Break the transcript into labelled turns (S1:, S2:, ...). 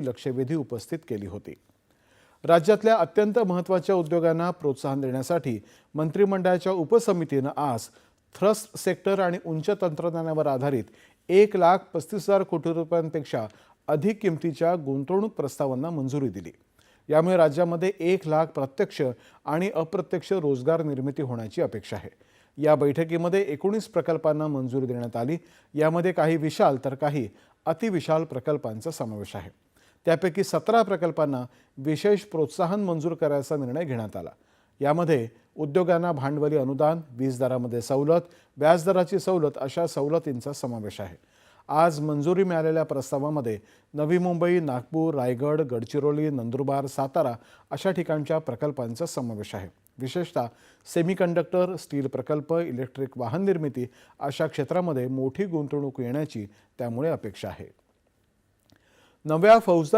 S1: लक्षवेधी उपस्थित केली होती. राज्यातल्या अत्यंत महत्त्वाच्या उद्योगांना प्रोत्साहन देण्यासाठी मंत्रिमंडळाच्या उपसमितीनं आज थ्रस्ट सेक्टर आणि उंच तंत्रज्ञानावर आधारित एक लाख पस्तीस हजार कोटी रुपयांपेक्षा अधिक किमतीच्या गुंतवणूक प्रस्तावांना मंजुरी दिली. यामुळे राज्यामध्ये एक लाख प्रत्यक्ष आणि अप्रत्यक्ष रोजगार निर्मिती होण्याची अपेक्षा आहे. या बैठकीमध्ये एकोणीस प्रकल्पांना मंजुरी देण्यात आली. यामध्ये काही विशाल तर काही अतिविशाल प्रकल्पांचा समावेश आहे. त्यापैकी सतरा प्रकल्पांना विशेष प्रोत्साहन मंजूर करायचा निर्णय घेण्यात आला. यामध्ये उद्योगांना भांडवली अनुदान वीज दरामध्ये सवलत व्याजदराची सवलत अशा सवलतींचा समावेश आहे. आज मंजुरी मिळालेल्या प्रस्तावामध्ये नवी मुंबई नागपूर रायगड गडचिरोली नंदुरबार सातारा अशा ठिकाणच्या प्रकल्पांचा समावेश आहे. विशेषतः सेमीकंडक्टर स्टील प्रकल्प इलेक्ट्रिक वाहन निर्मिती अशा क्षेत्रामध्ये मोठी गुंतवणूक येण्याची त्यामुळे अपेक्षा आहे. नव्या फौजदार